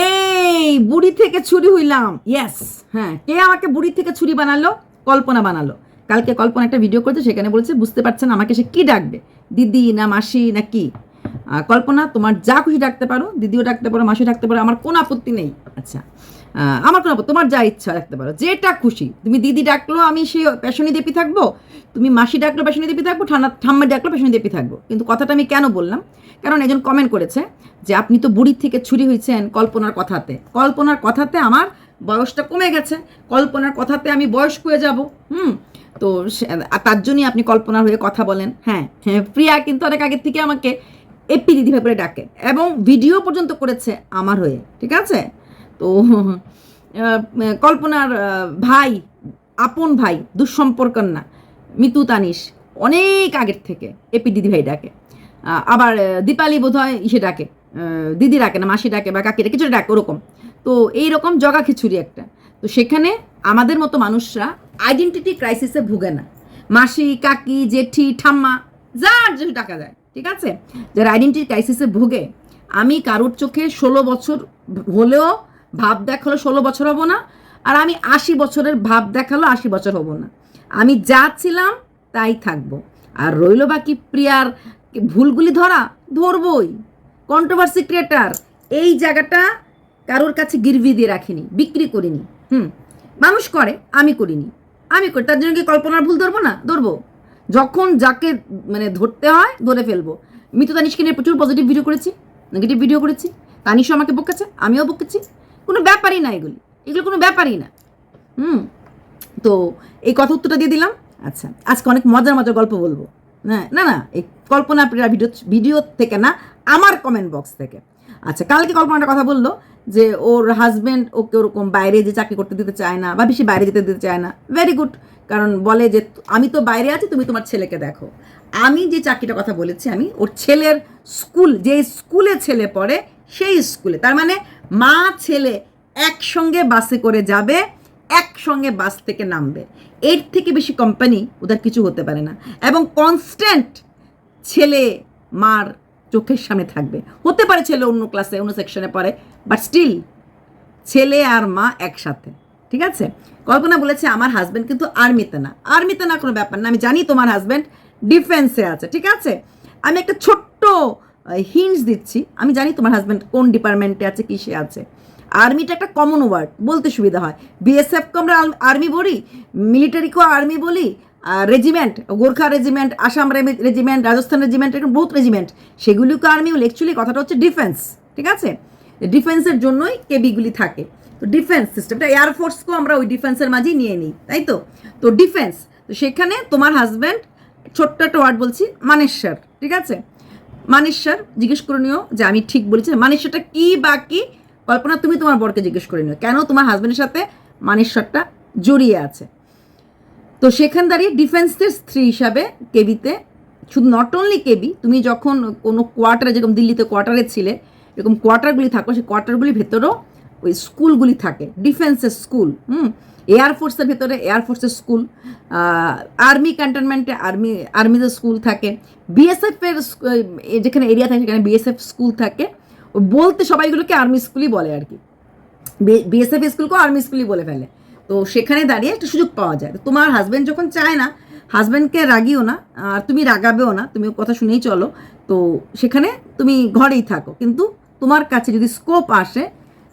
এই, বুড়ি থেকে ছুরি হইলাম। ইয়েস হ্যাঁ। কে আমাকে বুড়ি থেকে ছুরি বানালো? কল্পনা বানালো। কালকে কল্পনা একটা ভিডিও করেছে, সেখানে বলছে, বুঝতে পারছেন আমাকে সে কি ডাকবে? দিদি না মাসি না কি? কল্পনা, তোমার যা খুশি ডাকতে পারো, দিদিও ডাকতে পারো মাসি ডাকতে পারো, আমার কোনো আপত্তি নেই। আচ্ছা। আমার কোনো তোমার যা ইচ্ছা রাখতে পারো। যেটা খুশি। তুমি দিদি ডাকলো, আমি সে পেশনি দেপি থাকব। তুমি মাসি ডাকলো পেশনি দেপি থাকব। ঠান্ডা ঠাম্মা ডাকলো পেশনি দেপি থাকব। কিন্তু কথাটা আমি কেন বললাম? কারণ একজন কমেন্ট করেছে যে, আপনি তো বুড়ির থেকে ছুরি হয়েছেন কল্পনার কথাতে। কল্পনার কথাতে আমার বয়সটা কমে গেছে। কল্পনার কথাতে আমি বয়স্ক হয়ে যাব। হুম? তো তার জন্যই আপনি কল্পনার হয়ে কথা বলেন। হ্যাঁ হ্যাঁ প্রিয়া কিন্তু অনেক আগের থেকে আমাকে এপি দিদি ভাই বলে ডাকে। এবং ভিডিও পর্যন্ত করেছে আমার হয়ে। ঠিক আছে? তো কল্পনার ভাই, আপন ভাই, দুঃসম্পর্কর না, মিতু তানিশ, অনেক আগের থেকে এপি দিদি ভাই ডাকে। আবার দীপালি বোধ হয় ইসে ডাকে দিদি ডাকে না, মাসি ডাকে বা কাকিরা কিছু ডাকে, ওরকম। তো, এইরকম জগা খিচুড়ি একটা। তো সেখানে আমাদের মতো মানুষরা আইডেন্টিটি ক্রাইসিসে ভুগে না। মাসি, কাকি, জেঠি, ঠাম্মা, যার যে টাকা যায় ঠিক আছে? যারা আইডেন্টিটি ক্রাইসিসে ভুগে, আমি কারোর চোখে ষোলো বছর হলেও ভাব দেখাল ষোলো বছর হব না, আর আমি আশি বছরের ভাব দেখাল আশি বছর হব না। আমি যা ছিলাম তাই থাকব। আর রইল বাকি প্রিয়ার ভুলগুলি ধরা, ধরবই। কন্ট্রোভার্সি ক্রিয়েটার এই জায়গাটা কারোর কাছে গিরভি দিয়ে রাখিনি, বিক্রি করিনি। হুম, মানুষ করে, আমি করিনি। আমি করি, তার জন্য কি কল্পনার ভুল ধরবো না? ধরবো। যখন যাকে মানে ধরতে হয়, ধরে ফেলব। মিতু তানিশকে নিয়ে প্রচুর পজিটিভ ভিডিও করেছি নেগেটিভ ভিডিও করেছি। তানিশও আমাকে বকেছে, আমিও বকেছি। কোনো ব্যাপারই না এগুলি। এগুলো কোনো ব্যাপারই না। হুম? তো এই কথা উত্তরটা দিয়ে দিলাম। আচ্ছা আজকে অনেক মজার মজার গল্প বলব। হ্যাঁ না না, এই কল্পনা প্রিয়া ভিডিও ভিডিও থেকে না, আমার কমেন্ট বক্স থেকে। আচ্ছা কালকে কল্পনাটা কথা বলল যে ওর হাজব্যান্ড ওকে ওরকম বাইরে যে চাকরি করতে দিতে চায় না বা বেশি বাইরে যেতে দিতে চায় না। ভেরি গুড কারণ বলে যে, আমি তো বাইরে আছি, তুমি তোমার ছেলেকে দেখো। আমি যে চাকরিটার কথা বলেছি, আমি ওর ছেলের স্কুল যে স্কুলে ছেলে পড়ে সেই স্কুলে। তার মানে মা, ছেলে একসঙ্গে বাসে করে যাবে, একসঙ্গে বাস থেকে নামবে। এর থেকে বেশি কোম্পানি ওদের কিছু হতে পারে না। এবং কনস্ট্যান্ট ছেলে, মার চোখের সামনে থাকবে। হতে পারে ছেলে অন্য ক্লাসে অন্য সেকশনে পড়ে বাট স্টিল ছেলে আর মা একসাথে। ঠিক আছে? কল্পনা বলেছে, আমার হাজব্যান্ড কিন্তু আর্মিতে না। আর্মিতে না কোনো ব্যাপার না। আমি জানি তোমার হাজব্যান্ড ডিফেন্সে আছে। ঠিক আছে? আমি একটা ছোট্ট হিন্টস দিচ্ছি। আমি জানি তোমার হাজব্যান্ড কোন ডিপার্টমেন্টে আছে, কিসে আছে। আর্মিটা একটা কমন ওয়ার্ড বলতে সুবিধা হয়। বিএসএফকে আমরা আর্মি বলি মিলিটারিকেও আর্মি বলি regiment Gorkha regiment Assam regiment Rajasthan regiment এরকম বহুত রেজিমেন্ট সেগুলিকে আর্মি বলে। অ্যাকচুয়ালি কথাটা হচ্ছে ডিফেন্স ঠিক আছে? ডিফেন্সের জন্যই কেবিগুলি থাকে। তো ডিফেন্স সিস্টেমটা এয়ারফোর্সকেও আমরা ওই ডিফেন্সের মাঝেই নিয়ে নিই, তাই তো? তো ডিফেন্স তো সেখানে তোমার হাজব্যান্ড ছোট্ট একটা ওয়ার্ড বলছি মানেশ্বর ঠিক আছে? মানেশ্বর, জিজ্ঞেস করে নিও যে আমি ঠিক বলেছি মানেশ্বরটা কি বা কি? কল্পনা, তুমি তোমার বরকে জিজ্ঞেস করে নিও। কেন তোমার হাজব্যান্ডের সাথে মানেশ্বরটা জড়িয়ে আছে? তো সেখান দাঁড়িয়ে ডিফেন্সের স্ত্রী হিসাবে কেবিতে, শুধু নট অনলি কেবি, তুমি যখন কোনো কোয়ার্টারে যেরকম দিল্লিতে কোয়ার্টারে ছিলে, এরকম কোয়ার্টারগুলি থাকো, সেই কোয়ার্টারগুলির ভেতরেও ওই স্কুলগুলি থাকে। ডিফেন্সের স্কুল হুম? এয়ারফোর্সের ভেতরে এয়ারফোর্সের স্কুল আর্মি ক্যান্টনমেন্টে আর্মি আর্মিদের স্কুল থাকে। বিএসএফের যেখানে এরিয়া থাকে, সেখানে বিএসএফ স্কুল থাকে। বলতে সবাইগুলোকে আর্মি স্কুলই বলে আর কি। বিএসএফ স্কুলকেও আর্মি স্কুলই বলে ফেলে। তো সেখানে দাঁড়িয়ে একটা সুযোগ পাওয়া যায়। তো তোমার হাজব্যান্ড যখন চায় না হাজব্যান্ডকে রাগিও না, আর তুমি রাগাবেও না, তুমি কথা শুনেই চলো। তো সেখানে তুমি ঘরেই থাকো। কিন্তু তোমার কাছে যদি স্কোপ আসে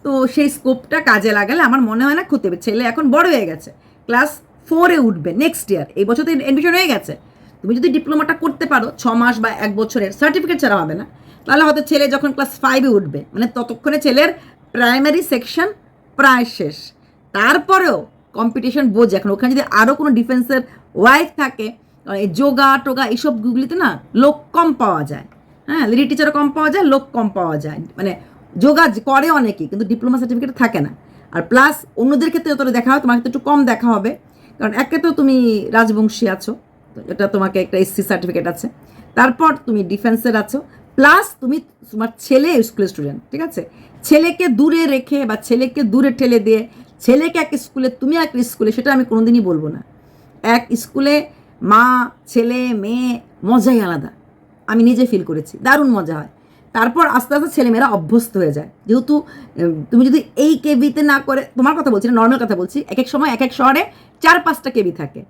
তো সেই স্কোপটা কাজে লাগালে আমার মনে হয় না ক্ষতি হবে। ছেলে এখন বড় হয়ে গেছে। ক্লাস ফোরে উঠবে নেক্সট ইয়ার এই বছর তো এডমিশন হয়ে গেছে। তুমি যদি ডিপ্লোমাটা করতে পারো, ছ মাস বা এক বছরের সার্টিফিকেট ছাড়া হবে না। তাহলে হয়তো ছেলে যখন ক্লাস ফাইভে উঠবে মানে ততক্ষণে ছেলের প্রাইমারি সেকশন প্রায় শেষ। তারপরেও কম্পিটিশন বোঝে। এখন ওখানে যদি আরও কোনো ডিফেন্সের ওয়াইফ থাকে যোগা, টোগা এইসব গুগলিতে না লোক কম পাওয়া যায়। হ্যাঁ লেডি টিচারও কম পাওয়া যায়, লোক কম পাওয়া যায়। মানে যোগা করে অনেকেই কিন্তু ডিপ্লোমা সার্টিফিকেট থাকে না। আর প্লাস অন্যদের ক্ষেত্রে যতটা দেখা হয়, তোমাকে ক্ষেত্রে একটু কম দেখা হবে। কারণ একে তো তুমি রাজবংশী আছো, তো এটা তোমাকে একটা এসসি সার্টিফিকেট আছে। তারপর তুমি ডিফেন্সের আছো প্লাস তুমি তোমার ছেলে স্কুলের স্টুডেন্ট ঠিক আছে? ছেলেকে দূরে রেখে বা ছেলেকে দূরে ঠেলে দিয়ে, ছেলেকে এক স্কুলে তুমি এক স্কুলে সেটা আমি কোনোদিনই বলব না। এক স্কুলে মা, ছেলে, মেয়ে, মজাই আলাদা। আমি নিজে ফিল করেছি, দারুণ মজা হয়। তারপর আস্তে আস্তে ছেলেমেয়েরা অভ্যস্ত হয়ে যায়। যেহেতু তুমি যদি এই কেবিতে না করে, তোমার কথা বলছি না নর্মাল কথা বলছি এক এক সময় এক এক শহরে চার, পাঁচটা কেবি থাকে।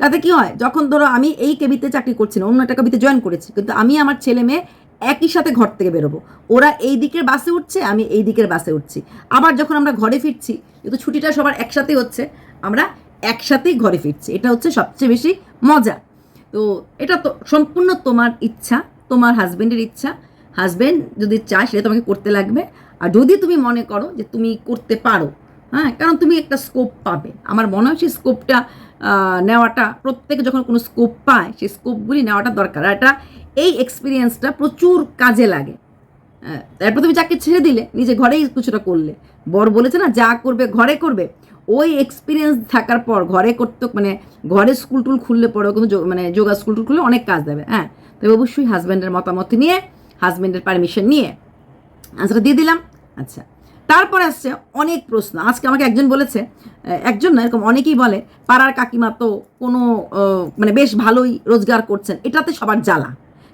তাতে কি হয়? যখন ধরো আমি এই কেবিতে চাকরি করছি না, অন্য একটা কেবিতে জয়েন করেছি, কিন্তু আমি আমার ছেলে মেয়ে একই সাথে ঘর থেকে বেরোবো। ওরা এই দিকের বাসে উঠছে, আমি এই দিকের বাসে উঠছি। আবার যখন আমরা ঘরে ফিরছি, যেহেতু ছুটিটা সবার একসাথেই হচ্ছে, আমরা একসাথেই ঘরে ফিরছি। এটা হচ্ছে সবচেয়ে বেশি মজা। তো এটা তো সম্পূর্ণ তোমার ইচ্ছা, তোমার হাজবেন্ডের ইচ্ছা। হাজবেন্ড যদি চায় সেটা তোমাকে করতে লাগবে। আর যদি তুমি মনে করো যে তুমি করতে পারো হ্যাঁ কারণ তুমি একটা স্কোপ পাবে। আমার মনে হয় সেই স্কোপটা নেওয়াটা, প্রত্যেকে যখন কোনো স্কোপ পায়, সেই স্কোপগুলি নেওয়াটা দরকার। আর এটা, এই এক্সপিরিয়েন্সটা প্রচুর কাজে লাগে। তারপর তুমি চাকরি ছেড়ে দিলে, নিজে ঘরেই কিছুটা করলে। বর বলেছে না, যা করবে ঘরে করবে। ওই এক্সপিরিয়েন্স থাকার পর, ঘরে করতে মানে ঘরে স্কুল টুল খুললে পরেও কিন্তু মানে যোগা স্কুল টুল খুললে অনেক কাজ দেবে হ্যাঁ। তবে অবশ্যই হাজব্যান্ডের মতামত নিয়ে হাজব্যান্ডের পারমিশন নিয়ে। আনসারটা দিয়ে দিলাম। আচ্ছা তারপর আসছে অনেক প্রশ্ন। আজকে আমাকে একজন বলেছে একজন না, এরকম অনেকেই বলে, পাড়ার কাকিমা তো কোনো মানে বেশ ভালোই রোজগার করছেন, এটাতে সবার জ্বালা।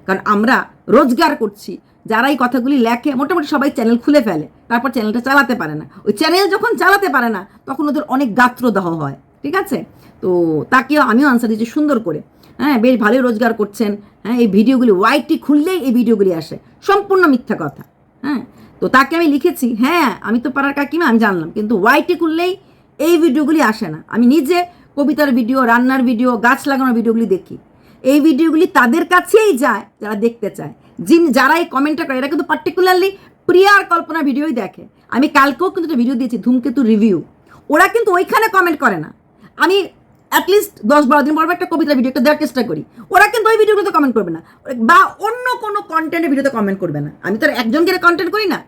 কারণ আমরা রোজগার করছি যারা এই কথাগুলি লেখে, মোটামুটি সবাই চ্যানেল খুলে ফেলে, তারপর চ্যানেলটা চালাতে পারে না। ওই চ্যানেল যখন চালাতে পারে না, তখন ওদের অনেক গাত্রদাহ হয়, ঠিক আছে? তো তাকেও আমিও আনসার দিচ্ছি সুন্দর করে। হ্যাঁ বেশ ভালোই রোজগার করছেন। হ্যাঁ এই ভিডিওগুলি ওয়াইটি খুললেই এই ভিডিওগুলি আসে। সম্পূর্ণ মিথ্যা কথা। হ্যাঁ তো তাকে আমি লিখেছি হ্যাঁ আমি তো পাড়ার কাকিমা, আমি জানলাম। কিন্তু ওয়াইটি খুললেই এই ভিডিওগুলি আসে না। আমি নিজে কবিতার ভিডিও, রান্নার ভিডিও, গাছ লাগানোর ভিডিওগুলি দেখি। এই ভিডিওগুলি তাদের কাছেই যায়, যারা দেখতে চায়। যিনি যারা এই কমেন্টটা করে, এরা কিন্তু পার্টিকুলারলি প্রিয়া আর কল্পনা ভিডিওই দেখে। আমি কালকেও কিন্তু একটা ভিডিও দিয়েছি, ধূমকেতু রিভিউ ওরা কিন্তু ওইখানে কমেন্ট করে না। আমি অ্যাটলিস্ট দশ বারো দিন পর একটা কবিতা ভিডিও একটা দেওয়ার চেষ্টা করি। ওরা কিন্তু ওই ভিডিওগুলোতে কমেন্ট করবে না। বা অন্য কোনো কন্টেন্টের ভিডিওতে কমেন্ট করবে না। আমি তো একজনকে কন্টেন্ট করি না।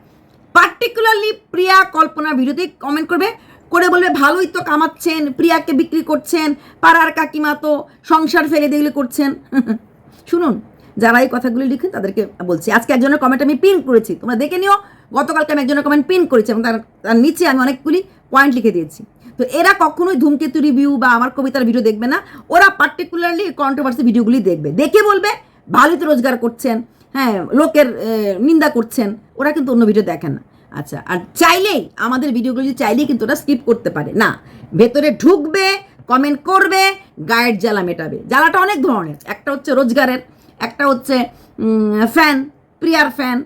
পার্টিকুলারলি প্রিয়া কল্পনার ভিডিওতেই কমেন্ট করবে। করে বলবে, ভালোই তো কামাচ্ছেন, প্রিয়াকে বিক্রি করছেন, পাড়ার কাকিমা তো সংসার ফেলে দিয়ে করছেন। শুনুন, যারা এই কথাগুলি লিখেন তাদেরকে বলছি, আজকে একজনের কমেন্ট আমি পিন করেছি। তোমরা দেখে নিও, গতকালকে আমি একজনের কমেন্ট পিন করেছি এবং তার তার নিচে আমি অনেকগুলি পয়েন্ট লিখে দিয়েছি। তো এরা কখনোই ধূমকেতু রিভিউ বা আমার কবিতার ভিডিও দেখবে না। ওরা পার্টিকুলারলি কন্ট্রোভার্সি ভিডিওগুলি দেখবে। দেখে বলবে, ভালোই তো রোজগার করছেন হ্যাঁ লোকের নিন্দা করছেন, ওরা কিন্তু অন্য ভিডিও দেখেন না। আচ্ছা আর চাইলেই, আমাদের ভিডিওগুলো যদি চাইলেই কিন্তু ওরা স্কিপ করতে পারে। না, ভেতরে ঢুকবে কমেন্ট করবে, গায়ের জ্বালা মেটাবে। জ্বালাটা অনেক ধরনের। একটা হচ্ছে রোজগারের, একটা হচ্ছে ফ্যান প্রিয়ার ফ্যান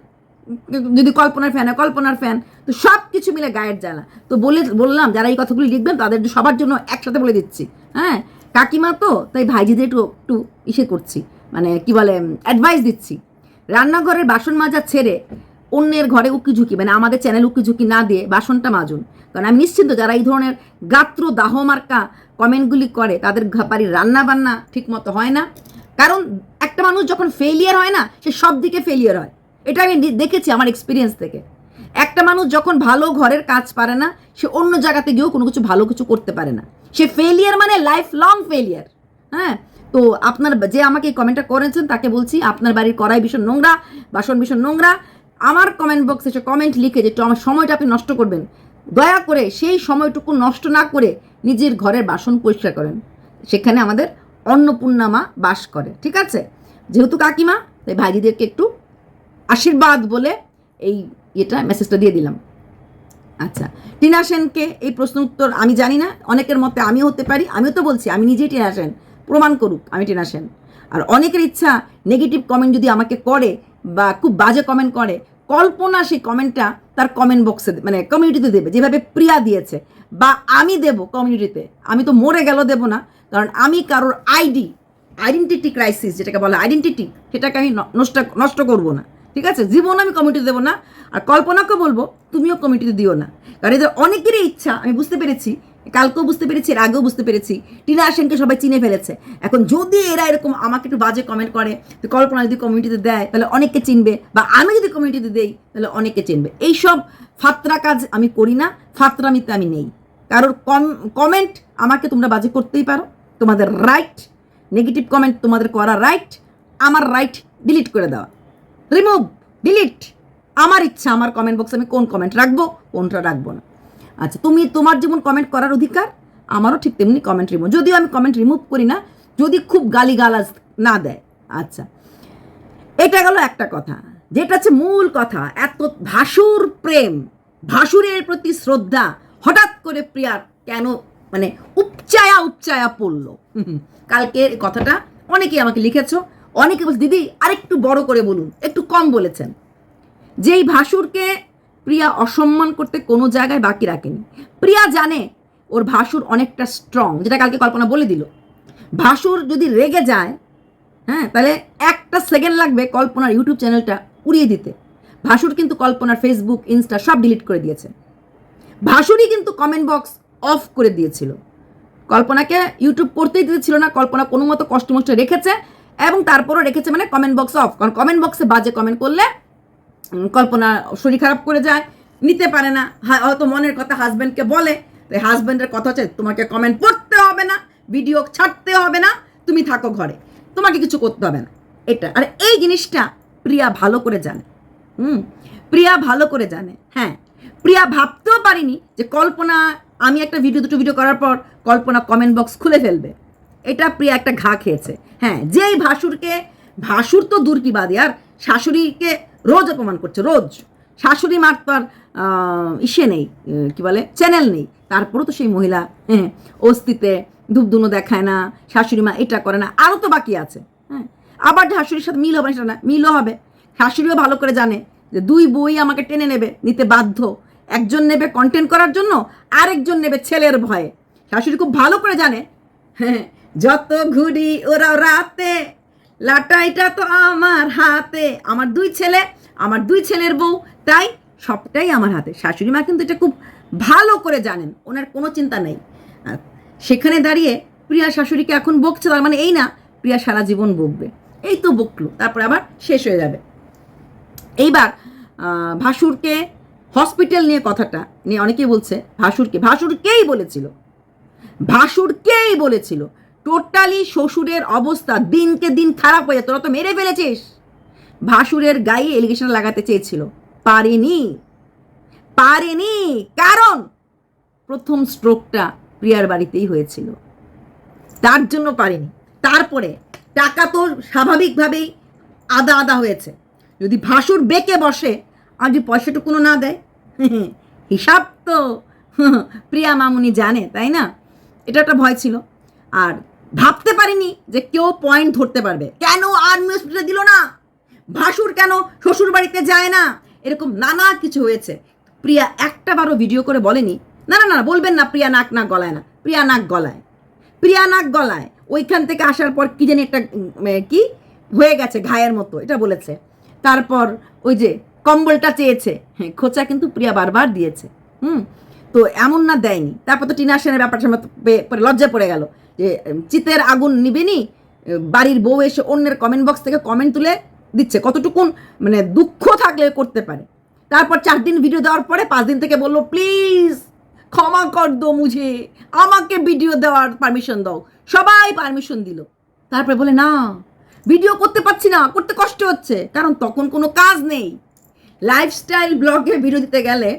যদি কল্পনার ফ্যান হয়, কল্পনার ফ্যান তো সব কিছু মিলে গায়ের জ্বালা। তো বলে, বললাম, যারা এই কথাগুলি লিখবেন, তাদের সবার জন্য একসাথে বলে দিচ্ছি। হ্যাঁ? কাকিমা তো, তাই ভাইজিদের একটু একটু ইসে করছি। মানে কি বলে অ্যাডভাইস দিচ্ছি। রান্নাঘরের বাসন মাজা ছেড়ে অন্যের ঘরে উকি ঝুঁকি মানে আমাদের চ্যানেল উকি ঝুঁকি না দিয়ে বাসনটা মাজুন। কারণ আমি নিশ্চিন্ত, যারা এই ধরনের গাত্র দাহ মার্কা কমেন্টগুলি করে, তাদের ঘ- বাড়ির রান্না বান্না ঠিক মতো হয় না। কারণ একটা মানুষ যখন ফেলিয়ার হয় না, সে সব দিকে ফেলিয়ার হয়। এটা আমি দেখেছি আমার এক্সপিরিয়েন্স থেকে। একটা মানুষ যখন ভালো ঘরের কাজ পারে না, সে অন্য জায়গাতে গিয়েও কোনো কিছু ভালো কিছু করতে পারে না। সে ফেলিয়ার মানে লাইফ লং ফেলিয়ার হ্যাঁ? তো আপনার যে আমাকে এই কমেন্টটা করেছেন, তাকে বলছি, আপনার বাড়ির কড়াই ভীষণ নোংরা, বাসন ভীষণ নোংরা। আমার কমেন্ট বক্সে সে কমেন্ট লিখে যে আমার সময়টা আপনি নষ্ট করবেন। দয়া করে সেই সময়টুকু নষ্ট না করে নিজের ঘরের বাসন পরিষ্কার করেন। সেখানে আমাদের অন্নপূর্ণা মা বাস করে। ঠিক আছে? যেহেতু কাকিমা, তাই ভাইজিদেরকে একটু আশীর্বাদ বলে এই এটা মেসেজটা দিয়ে দিলাম। আচ্ছা টিনা সেনকে এই প্রশ্ন উত্তর আমি জানি না, অনেকের মতে আমিও হতে পারি, আমিও তো বলছি, আমি নিজেই টিনা সেন, প্রমাণ করুক আমি টিনা সেন। আর অনেকের ইচ্ছা নেগেটিভ কমেন্ট যদি আমাকে করে বা খুব বাজে কমেন্ট করে, কল্পনা সেই কমেন্টটা তার কমেন্ট বক্সে মানে কমিউনিটিতে দেবে, যেভাবে প্রিয়া দিয়েছে। বা আমি দেব কমিউনিটিতে আমি তো মরে গেল দেব না, কারণ আমি কারোর আইডি আইডেন্টিটি ক্রাইসিস যেটাকে বলে আইডেন্টিটি সেটাকে আমি নষ্ট নষ্ট করব না। ঠিক আছে? জীবন আমি কমিটি দেবো না। আর কল্পনাকে বলব, তুমিও কমিটিতে দিও না। কারণ এদের অনেকেরই ইচ্ছা, আমি বুঝতে পেরেছি, কালকেও বুঝতে পেরেছি, এর আগেও বুঝতে পেরেছি, টিনা সেনকে সবাই চিনে ফেলেছে। এখন যদি এরা এরকম আমাকে একটু বাজে কমেন্ট করে কল্পনা যদি কমিউনিটিতে দেয়, তাহলে অনেকে চিনবে। বা আমি যদি কমিউনিটিতে দেই, তাহলে অনেকে চিনবে। এইসব ফাত্রা কাজ আমি করি না, ফাত্রামিতে আমি নেই। কারোর কম কমেন্ট আমাকে তোমরা বাজে করতেই পারো। তোমাদের রাইট নেগেটিভ কমেন্ট তোমাদের করা রাইট আমার রাইট ডিলিট করে দেওয়া রিমুভ ডিলিট আমার ইচ্ছা, আমার কমেন্ট বক্সে আমি কোন কমেন্ট রাখব, কোনটা রাখব না। আচ্ছা তুমি তোমার যেমন কমেন্ট করার অধিকার, আমারও ঠিক তেমনি কমেন্ট রিমুভ যদিও আমি কমেন্ট রিমুভ করি না, যদি খুব গালিগালাজ না দেয়। আচ্ছা এটা গেল একটা কথা। যেটা হচ্ছে মূল কথা, এত ভাসুর প্রেম, ভাসুরের প্রতি শ্রদ্ধা, হঠাৎ করে প্রিয়ার কেন মানে উপচায়া উপচায়া পড়ল। কালকে কথাটা অনেকেই আমাকে লিখেছো অনেকে বলছে, দিদি, আরেকটু বড় করে বলুন, একটু কম বলেছেন। যেই ভাসুরকে প্রিয়া অসম্মান করতে কোনো জায়গায় বাকি রাখেনি। প্রিয়া জানে ওর ভাসুর অনেকটা স্ট্রং যেটা কালকে কল্পনা বলে দিল। ভাসুর যদি রেগে যায় হ্যাঁ তাহলে একটা সেকেন্ড লাগবে কল্পনার ইউটিউব চ্যানেলটা উড়িয়ে দিতে। ভাসুর কিন্তু কল্পনার ফেসবুক ইনস্টা সব ডিলিট করে দিয়েছে। ভাসুরই কিন্তু কমেন্ট বক্স অফ করে দিয়েছিল। কল্পনাকে ইউটিউব করতেই দিতেছিল না, কল্পনা কোনো মতো কষ্ট রেখেছে এবং তারপরও রেখেছে মানে কমেন্ট বক্স অফ কারণ কমেন্ট বক্সে বাজে কমেন্ট করলে কল্পনা শরীর খারাপ করে যায়, নিতে পারে না। হয়তো মনের কথা হাজব্যান্ডকে বলে, তাই হাজব্যান্ডের কথা হচ্ছে, তোমাকে কমেন্ট পড়তে হবে না ভিডিও ছাড়তে হবে না, তুমি থাকো ঘরে। তোমাকে কিছু করতে হবে না। এটা। আর এই জিনিসটা প্রিয়া ভালো করে জানে। হুম? প্রিয়া ভালো করে জানে। হ্যাঁ। প্রিয়া ভাবতেও পারিনি যে কল্পনা, আমি একটা ভিডিও দুটো ভিডিও করার পর কল্পনা কমেন্ট বক্স খুলে ফেলবে। এটা প্রিয়া একটা ঘা খেয়েছে। হ্যাঁ যেই ভাসুরকে, ভাসুর তো দূর কি বাদে, আর শাশুড়িকে রোজ অপমান করছে, রোজ। শাশুড়ি মার তো আর ইসে নেই কি বলে চ্যানেল নেই। তারপরও তো সেই মহিলা হ্যাঁ অস্তিতে ধূপধুনো দেখায় না, শাশুড়ি মা এটা করে না, আরও তো বাকি আছে হ্যাঁ। আবার শাশুড়ির সাথে মিল হবে সেটা না, মিলও হবে। শাশুড়িও ভালো করে জানে যে দুই বই আমাকে টেনে নেবে, নিতে বাধ্য। একজন নেবে কন্টেন্ট করার জন্য, আরেকজন নেবে ছেলের ভয়ে। শাশুড়ি খুব ভালো করে জানে হ্যাঁ যত ঘুরি ওরা রাতে, লাটাইটা তো আমার হাতে। আমার দুই ছেলে, আমার দুই ছেলের বউ, তাই সবটাই আমার হাতে। শাশুড়ি মা কিন্তু এটা খুব ভালো করে জানেন, ওনার কোনো চিন্তা নেই। সেখানে দাঁড়িয়ে প্রিয়া শাশুড়িকে এখন বকছে, তার মানে এই না, প্রিয়া সারা জীবন বকবে। এই তো বকলো, তারপরে আবার শেষ হয়ে যাবে। এইবার ভাসুরকে হসপিটাল নিয়ে কথাটা নিয়ে অনেকেই বলছে, ভাসুরকে, ভাসুরকেই বলেছিল। ভাসুরকেই বলেছিল। টোটালি শ্বশুরের অবস্থা দিনকে দিন খারাপ হয়ে যায় তোরা তো মেরে ফেলেছিস। ভাসুরের গায়ে এলিগেশন লাগাতে চেয়েছিল। পারেনি। পারেনি। কারণ প্রথম স্ট্রোকটা প্রিয়ার বাড়িতেই হয়েছিল। তার জন্য পারেনি। তারপরে টাকা তো স্বাভাবিকভাবেই আদা আদা হয়েছে। যদি ভাসুর বেঁকে বসে, আর যদি পয়সাটুকুনো না দেয়, হিসাব তো প্রিয়া মামুনি জানে, তাই না? এটা একটা ভয় ছিল। আর ভাবতে পারিনি যে কেউ পয়েন্ট ধরতে পারবে। কেন আর্মি হসপিটালে দিল না? ভাসুর কেন শ্বশুর বাড়িতে যায় না? এরকম নানা কিছু হয়েছে। প্রিয়া একটা বারও ভিডিও করে বলেনি। না না না, বলবেন না প্রিয়া নাক নাক গলায় না। প্রিয়া নাক গলায়। প্রিয়া নাক গলায়। ওইখান থেকে আসার পর কি জানি একটা কি? হয়ে গেছে ঘায়ের মতো, এটা বলেছে। তারপর ওই যে কম্বলটা চেয়েছে। হ্যাঁ খোঁচা কিন্তু প্রিয়া বারবার দিয়েছে। হুম? তো এমন না দেয়নি। তারপর তো টিনা সেনের ব্যাপারটা লজ্জা পড়ে গেল। যে চিতের আগুন নিবেনি বাড়ির বউ এসে অন্যের কমেন্ট বক্স থেকে কমেন্ট তুলে দিচ্ছে। কতটুকুন মানে দুঃখ থাকলে করতে পারে। তারপর চার দিন ভিডিও দেওয়ার পরে পাঁচ দিন থেকে বলল প্লিজ ক্ষমা কর দো মুঝে, আমাকে ভিডিও দেওয়ার পারমিশন দাও। সবাই পারমিশন দিল। তারপরে বলে, না ভিডিও করতে পারছি না, করতে কষ্ট হচ্ছে। কারণ তখন কোনো কাজ নেই। লাইফস্টাইল ব্লগে ভিডিও দিতে গেলে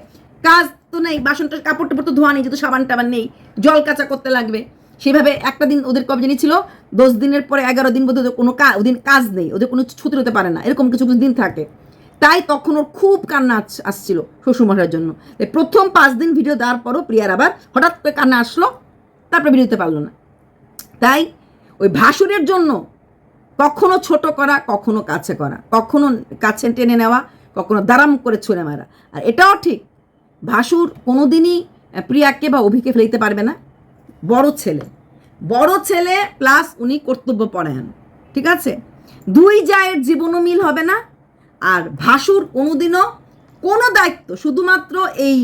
কাজ তো নেই, বাসনটা কাপড় টাপড় তো ধোয়া নেই, যেহেতু সাবান টাবান নেই, জল কাঁচা করতে লাগবে। সেভাবে একটা দিন ওদের কবে জানি ছিল, দশ দিনের পরে এগারো দিন বোধ কোনো কাজ ওদিন কাজ নেই, ওদের কোনো ছুটি হতে পারে না, এরকম কিছু কিছু দিন থাকে। তাই তখন ওর খুব কান্না আস- আসছিল শ্বশুরমশাইয়ের জন্য। প্রথম পাঁচ দিন ভিডিও দেওয়ার পরও প্রিয়ার আবার হঠাৎ করে কান্না আসলো, তারপরে ভিডিও দিতে পারল না। তাই ওই ভাসুরের জন্য কখনো ছোট করা, কখনো কাছে করা, কখনো কাছে টেনে নেওয়া, কখনো দারাম করে ছুঁড়ে মারা। আর এটাও ঠিক, ভাসুর কোনোদিনই প্রিয়াকে বা অভিকে ফেলে দিতে পারবে না। বড় ছেলে। বড় ছেলে প্লাস উনি কর্তব্য পরায়ণ, ঠিক আছে? দুই জায়ের জীবনও মিল হবে না, আর ভাসুর কোনোদিনও কোনো দায়িত্ব, শুধুমাত্র এই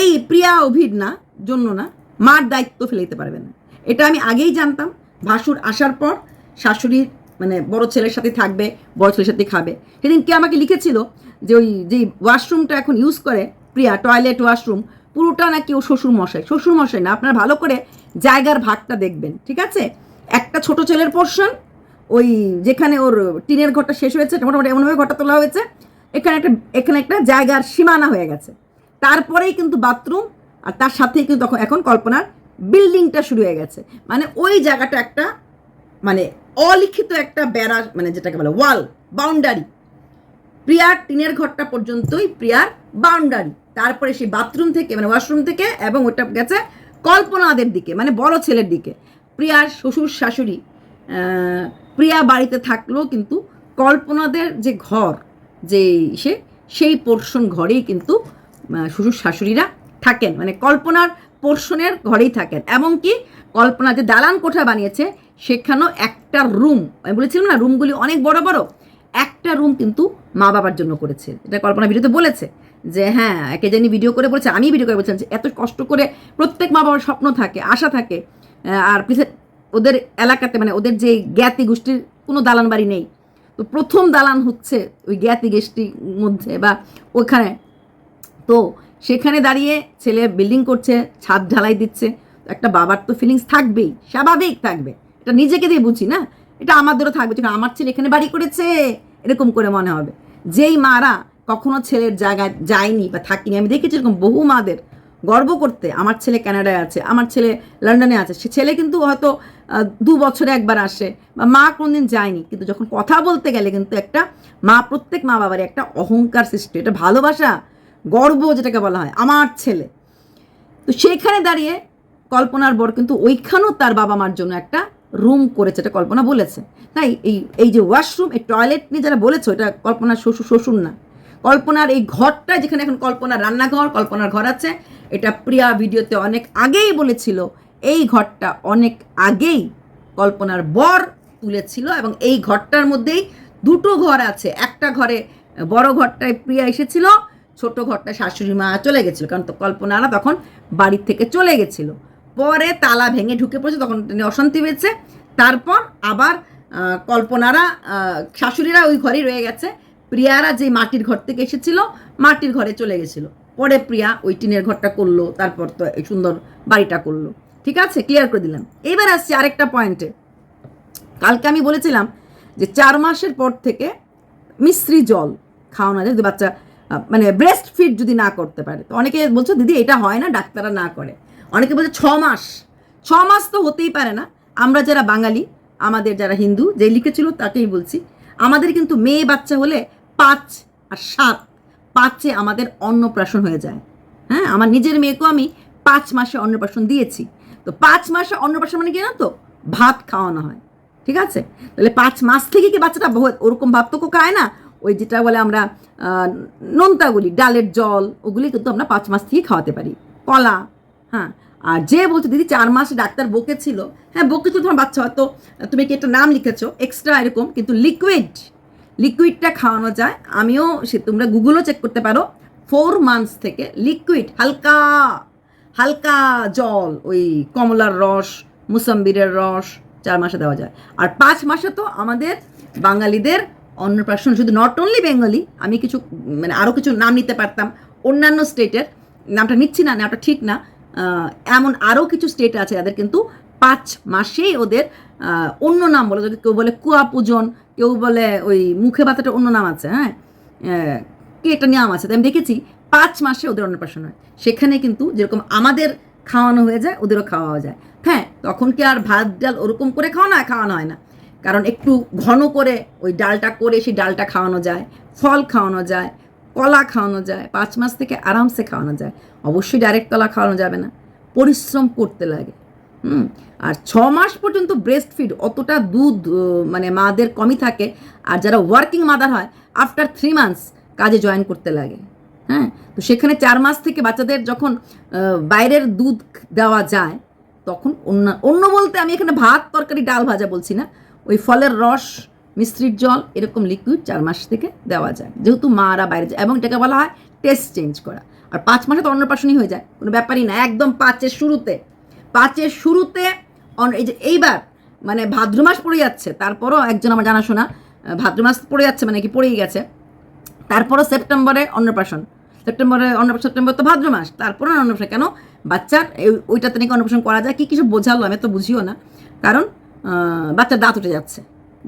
এই প্রিয়া অভির না, জন্য না, মার দায়িত্ব ফেলে দিতে পারবে না। এটা আমি আগেই জানতাম, ভাসুর আসার পর শাশুড়ির মানে বড় ছেলের সাথে থাকবে, বড় ছেলের সাথে খাবে। সেদিন কে আমাকে লিখেছিল যে ওই, যে ওয়াশরুমটা এখন ইউজ করে, প্রিয়া টয়লেট ওয়াশরুম পুরোটা নাকি ও শ্বশুর মশাই শ্বশুর মশাই না, আপনারা ভালো করে জায়গার ভাগটা দেখবেন, ঠিক আছে? একটা ছোট ছেলের পোর্শন ওই যেখানে ওর টিনের ঘরটা শেষ হয়েছে, মোটামুটি এমনভাবে ঘরটা তোলা হয়েছে, এখানে একটা এখানে একটা জায়গার সীমানা হয়ে গেছে। তারপরেই কিন্তু বাথরুম, আর তার সাথেই কিন্তু তখন এখন কল্পনার বিল্ডিংটা শুরু হয়ে গেছে। মানে ওই জায়গাটা একটা মানে অলিখিত একটা বেড়া মানে যেটাকে বলে ওয়াল বাউন্ডারি প্রিয়ার টিনের ঘরটা পর্যন্তই প্রিয়ার বাউন্ডারি তারপরে সেই বাথরুম থেকে মানে ওয়াশরুম থেকে এবং ওটা গেছে কল্পনাদের দিকে মানে বড় ছেলের দিকে। প্রিয়ার শ্বশুর শাশুড়ি প্রিয়া বাড়িতে থাকলেও কিন্তু কল্পনাদের যে ঘর, যে সে সেই পোর্শন ঘরেই কিন্তু শ্বশুর শাশুড়িরা থাকেন। মানে কল্পনার পোর্শনের ঘরেই থাকেন। এমনকি কল্পনা যে দালান কোঠা বানিয়েছে, সেখানেও একটা রুম আমি বলেছিলাম না রুমগুলি অনেক বড় বড়, একটা রুম কিন্তু মা বাবার জন্য করেছে। এটা কল্পনা ভিডিওতে বলেছে। যে হ্যাঁ একে জানি ভিডিও করে বলেছে আমি ভিডিও করে বলছিলাম যে এত কষ্ট করে প্রত্যেক মা বাবার স্বপ্ন থাকে, আশা থাকে আর পিছে ওদের এলাকাতে মানে ওদের যে জ্ঞাতি গোষ্ঠীর কোনো দালান বাড়ি নেই। তো প্রথম দালান হচ্ছে ওই জ্ঞাতি গোষ্ঠীর মধ্যে বা ওখানে। তো সেখানে দাঁড়িয়ে ছেলে বিল্ডিং করছে, ছাদ ঢালাই দিচ্ছে, একটা বাবার তো ফিলিংস থাকবেই, স্বাভাবিক থাকবে। এটা নিজেকে দিয়ে বুঝি না, এটা আমাদেরও থাকবে আমার ছেলে এখানে বাড়ি করেছে, এরকম করে মনে হবে। যেই মারা কখনো ছেলের জায়গায় যায়নি বা থাকিনি। আমি দেখেছি এরকম বহু মাদের গর্ব করতে, আমার ছেলে কানাডায় আছে, আমার ছেলে লন্ডনে আছে। সে ছেলে কিন্তু হয়তো দু বছরে একবার আসে বা মা কোনদিন যায়নি। কিন্তু যখন কথা বলতে গেলে কিন্তু একটা মা, প্রত্যেক মা বাবারই একটা অহংকার সৃষ্টি। এটা ভালোবাসা, গর্ব যেটাকে বলা হয়, আমার ছেলে। তো সেখানে দাঁড়িয়ে কল্পনার বর কিন্তু ওইখানেও তার বাবা মার জন্য একটা রুম করেছে, এটা কল্পনা বলেছে। তাই এই এই যে ওয়াশরুম, এই টয়লেট নিয়ে যারা বলেছ, এটা কল্পনার শ্বশুর শ্বশুর না। কল্পনার এই ঘরটা যেখানে এখন কল্পনার রান্নাঘর, কল্পনার ঘর আছে, এটা প্রিয়া ভিডিওতে অনেক আগেই বলেছিল, এই ঘরটা অনেক আগেই কল্পনার বর তুলেছিল এবং এই ঘরটার মধ্যেই দুটো ঘর আছে। একটা ঘরে বড় ঘরটায় প্রিয়া এসেছিল, ছোট ঘরটায় শাশুড়ি মা চলে গেছিল, কারণ তো কল্পনারা তখন বাড়ির থেকে চলে গেছিল। পরে তালা ভেঙে ঢুকে পড়েছে, তখন অশান্তি হয়েছে। তারপর আবার কল্পনারা শাশুড়িরা ওই ঘরেই রয়ে গেছে। প্রিয়ারা যে মাটির ঘর থেকে এসেছিল, মাটির ঘরে চলে গেছিল। পরে প্রিয়া ওই টিনের ঘরটা করল, তারপর তো এই সুন্দর বাড়িটা করল। ঠিক আছে? ক্লিয়ার করে দিলাম। এবার আসছি আরেকটা পয়েন্টে কালকে আমি বলেছিলাম যে চার মাসের পর থেকে মিশ্রি জল খাওয়ানো যায় যদি বাচ্চা মানে ব্রেস্ট ফিড যদি না করতে পারে। তো অনেকে বলছো, দিদি, এটা হয় না, ডাক্তাররা না করে। অনেকে বলছে, ছ মাস। ছ মাস তো হতেই পারে না। আমরা যারা বাঙালি, আমাদের যারা হিন্দু যে লিখেছিল তাকেই বলছি। আমাদের কিন্তু মেয়ে বাচ্চা হলে পাঁচ আর সাত। পাঁচে আমাদের অন্নপ্রাশন হয়ে যায়। হ্যাঁ আমার নিজের মেয়েকেও আমি পাঁচ মাসে অন্নপ্রাশন দিয়েছি। তো পাঁচ মাসে অন্নপ্রাশন মানে কি জানো তো? ভাত খাওয়ানো হয়। ঠিক আছে? তাহলে পাঁচ মাস থেকে কি বাচ্চাটা ওরকম ভাত তো খায় না। ওই যেটা বলে আমরা নোনতাগুলি, ডালের জল, ওগুলি কিন্তু আমরা পাঁচ মাস থেকে খাওয়াতে পারি। কলা হ্যাঁ? আর যে বলছে, দিদি, চার মাস ডাক্তার বকেছিল। হ্যাঁ বকেছিল তোমার বাচ্চা হয়তো, তুমি কি একটা নাম লিখেছো? এক্সট্রা এরকম, কিন্তু লিকুইড লিকুইডটা খাওয়ানো যায়। আমিও সে তোমরা গুগলও চেক করতে পারো। ফোর মান্থস থেকে লিকুইড হালকা হালকা জল, ওই কমলার রস, মুসাম্বিরের রস চার মাসে দেওয়া যায়। আর পাঁচ মাসে তো আমাদের বাঙালিদের অন্নপ্রাশন শুধু নট অনলি বেঙ্গলি আমি কিছু মানে আরও কিছু নাম নিতে পারতাম। অন্যান্য স্টেটের নামটা নিচ্ছি না, নামটা ঠিক না। এমন আরও কিছু স্টেট আছে যাদের কিন্তু পাঁচ মাসেই ওদের অন্য নাম বলে কেউ বলে কুয়া পূজন কেউ বলে ওই মুখে বাতাটা অন্য নাম আছে হ্যাঁ? কি একটা নিয়ম আছে? আমি দেখেছি, পাঁচ মাসে ওদের অন্নপ্রাশন হয়। সেখানে কিন্তু যেরকম আমাদের খাওয়ানো হয়ে যায়, ওদেরও খাওয়া যায়। হ্যাঁ তখন কি আর ভাত ডাল ওরকম করে খাওয়ানো খাওয়ানো হয় না। কারণ একটু ঘন করে ওই ডালটা করে সেই ডালটা খাওয়ানো যায়, ফল খাওয়ানো যায়, কলা খাওয়ানো যায়, পাঁচ মাস থেকে আরামসে খাওয়ানো যায়। অবশ্যই ডাইরেক্ট কলা খাওয়ানো যাবে না। পরিশ্রম করতে লাগে। হুম, আর ছ মাস পর্যন্ত ব্রেস্ট ফিড অতটা দুধ মানে মাদের কমই থাকে, আর যারা ওয়ার্কিং মাদার হয় আফটার থ্রি মান্থস কাজে জয়েন করতে লাগে হ্যাঁ? তো সেখানে চার মাস থেকে বাচ্চাদের যখন বাইরের দুধ দেওয়া যায়, তখন অন্য অন্য বলতে আমি এখানে ভাত, তরকারি, ডাল ভাজা বলছি না, ওই ফলের রস মিশ্রির জল, এরকম লিকুইড চার মাস থেকে দেওয়া যায়। যেহেতু মারা বাইরে যায়, এবং এটাকে বলা হয় টেস্ট চেঞ্জ করা। আর পাঁচ মাসে তো অন্নপ্রাশনই হয়ে যায়, কোনো ব্যাপারই না, একদম পাঁচের শুরুতে। পাঁচের শুরুতে এই যে এইবার মানে ভাদ্র মাস পড়ে যাচ্ছে, তারপরও একজন আমার জানাশোনা ভাদ্র মাস পড়ে যাচ্ছে মানে কি পড়েই গেছে। তারপরও সেপ্টেম্বরে অন্নপ্রাশন। সেপ্টেম্বরে অন্নপ্রাশন সেপ্টেম্বর তো ভাদ্র মাস তারপরে অন্নপ্রাশন, কেন? বাচ্চার ওইটাতে নাকি অন্নপ্রাশন করা যায়, কী কিছু বোঝালো আমি তো বুঝিও না। কারণ বাচ্চার দাঁত উঠে যাচ্ছে।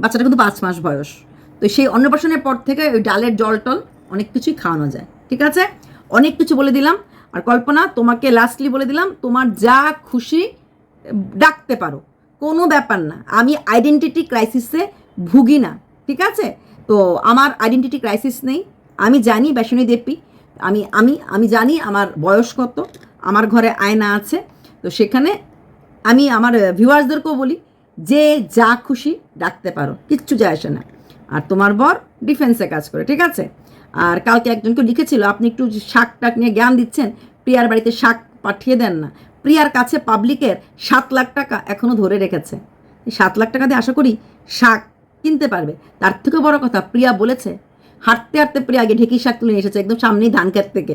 বাচ্চাটা কিন্তু পাঁচ মাস বয়স। তো সেই অন্নপ্রাশনের পর থেকে ওই ডালের জল টল অনেক কিছুই খাওয়ানো যায়। ঠিক আছে? অনেক কিছু বলে দিলাম। আর কল্পনা, তোমাকে লাস্টলি বলে দিলাম, তোমার যা খুশি ডাকতে পারো। কোনো ব্যাপার না, আমি আইডেন্টিটি ক্রাইসিসে ভুগি না, ঠিক আছে? তো আমার আইডেন্টিটি ক্রাইসিস নেই, আমি জানি বেসনী দেবী, আমি আমি আমি জানি আমার বয়স কত, আমার ঘরে আয়না আছে, তো সেখানে আমি আমার ভিউয়ার্সদেরকেও বলি, যে যা খুশি, ডাকতে পারো, কিচ্ছু যায় আসে না। আর তোমার বর ডিফেন্সে কাজ করে, ঠিক আছে? আর কালকে একজনকে লিখেছিল, আপনি একটু শাক টাক নিয়ে জ্ঞান দিচ্ছেন, প্রিয়ার বাড়িতে শাক পাঠিয়ে দেন না। প্রিয়ার কাছে পাবলিকের সাত লাখ টাকা এখনও ধরে রেখেছে। সাত লাখ টাকা দিয়ে আশা করি শাক কিনতে পারবে। তার থেকে বড় কথা, প্রিয়া বলেছে, হাঁটতে হাঁটতে প্রিয়া আগে ঢেকি শাক তুলে নিয়ে এসেছে, একদম সামনেই ধান ক্ষেত থেকে।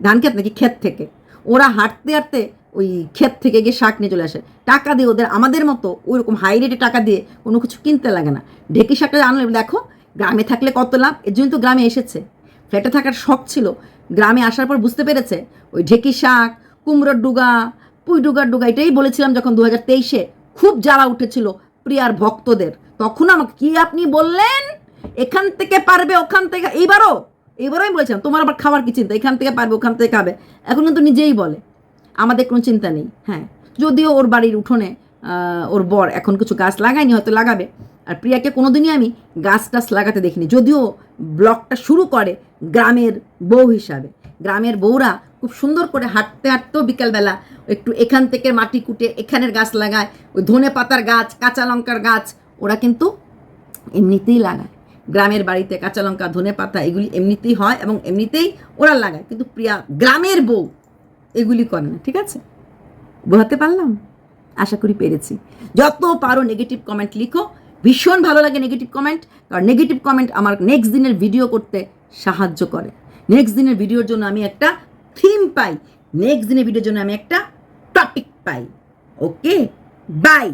ধান ক্ষেত নাকি ক্ষেত থেকে। ওরা হাঁটতে হাঁটতে ওই ক্ষেত থেকে গিয়ে শাক নিয়ে চলে আসে। টাকা দিয়ে ওদের আমাদের মতো ওই রকম হাই রেটে টাকা দিয়ে কোনো কিছু কিনতে লাগে না। ঢেকি শাকটা আনলে, দেখো গ্রামে থাকলে কত লাভ? এর জন্য তো গ্রামে এসেছে। ফ্ল্যাটে থাকার শখ ছিল। গ্রামে আসার পর বুঝতে পেরেছে, ওই ঢেকি শাক, কুমড়োর ডুগা, পুঁই ডুগার ডুগা, এটাই বলেছিলাম যখন দু হাজার তেইশে খুব জ্বালা উঠেছিল প্রিয়ার ভক্তদের। তখন আমাকে কি আপনি বললেন? এখান থেকে পারবে, ওখান থেকে, এইবারও? এইবারও আমি বলেছিলাম, তোমার আবার খাবার কি চিন্তা? এখান থেকে পারবে, ওখান থেকে খাবে। এখন কিন্তু নিজেই বলে। আমাদের কোনো চিন্তা নেই হ্যাঁ। যদিও ওর বাড়ির উঠোনে ওর বর এখন কিছু গাছ লাগায়নি, হয়তো লাগাবে। আর প্রিয়াকে কোনোদিনই আমি গাছ টাছ লাগাতে দেখিনি, যদিও ব্লগটা শুরু করে গ্রামের বউ হিসাবে। গ্রামের বউরা খুব সুন্দর করে হাঁটতে হাঁটতেও বিকালবেলা একটু এখান থেকে মাটি কুটে এখানের গাছ লাগায়, ওই ধনে পাতার গাছ, কাঁচা লঙ্কার গাছ, ওরা কিন্তু এমনিতেই লাগায়। গ্রামের বাড়িতে কাঁচা লঙ্কা, ধনে পাতা এগুলি এমনিতেই হয় এবং এমনিতেই ওরা লাগায়। কিন্তু প্রিয়া, গ্রামের বউ এগুলি করে না, ঠিক আছে? বোঝাতে পারলাম? আশা করি পেরেছি। যত পারো নেগেটিভ কমেন্ট লিখো। ভীষণ ভালো লাগে নেগেটিভ কমেন্ট কারণ নেগেটিভ কমেন্ট আমার নেক্সট দিনের ভিডিও করতে সাহায্য করে। নেক্সট দিনের ভিডিওর জন্য আমি একটা থিম পাই। নেক্সট দিনের ভিডিওর জন্য আমি একটা টপিক পাই। Okay bye